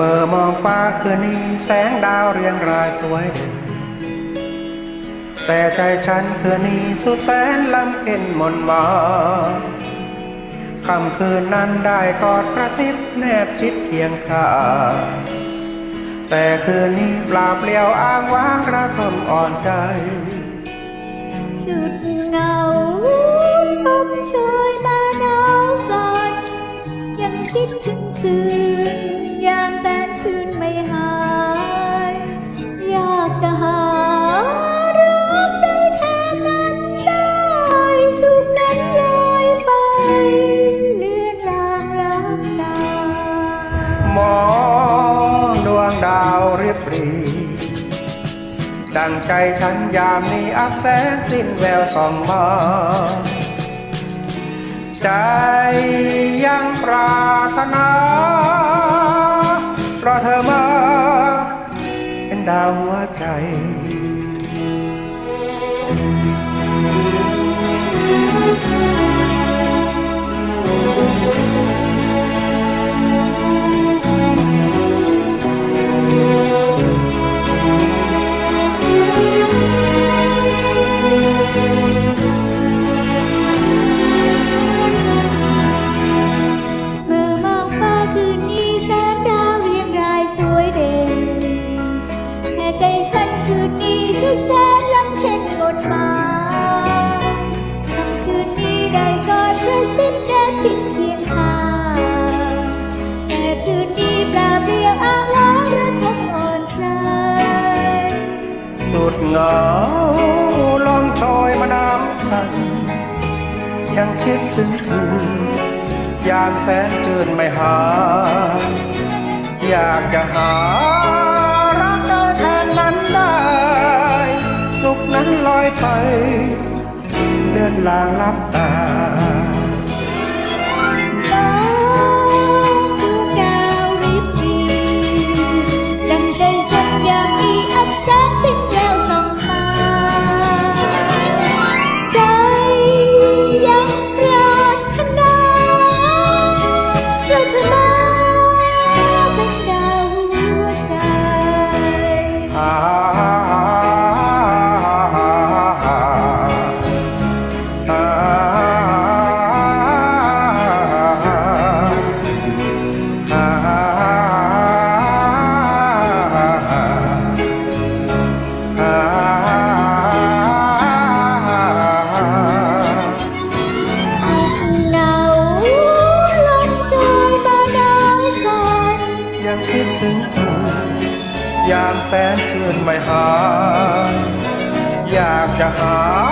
เมื่อมองฟ้าคืนนี้แสงดาวเรียงรายสวยเด่นแต่ใจฉันคืนนี้สุดแสนลำเค็นมนมองคำคืนนั้นได้กอดกระซิบแนบชิดเคียงข้าแต่คืนนี้เปล่าเปลี่ยวอ้างว้างกระทมอ่อนใจ สุดเหงาลมเชยมาหนาวสั่นยังคิดถึงคืน ดาวเรียบรี ดังใจฉันยามนี้อับแสงสิ้นแววส่องมาใจยังปรารถนาเพราะเธอมาเป็นดาวหัวใจ แสนลำเค็นงดมาค่ำคืนนี้ได้กอดกระซิบแนบชิดเคียงข้างแต่คืนนี้ปล่าเปลี่ยวอางว้างระทมอ่อนใจสุดเหงาลมโชยมาน้ำพันยังคิดถึงเธอยามแสนเจืนไม่หา อยากจะหา นลางลับตาน้ คิดถึงเธอยามแสนชื่นไม่หายอยากจะหา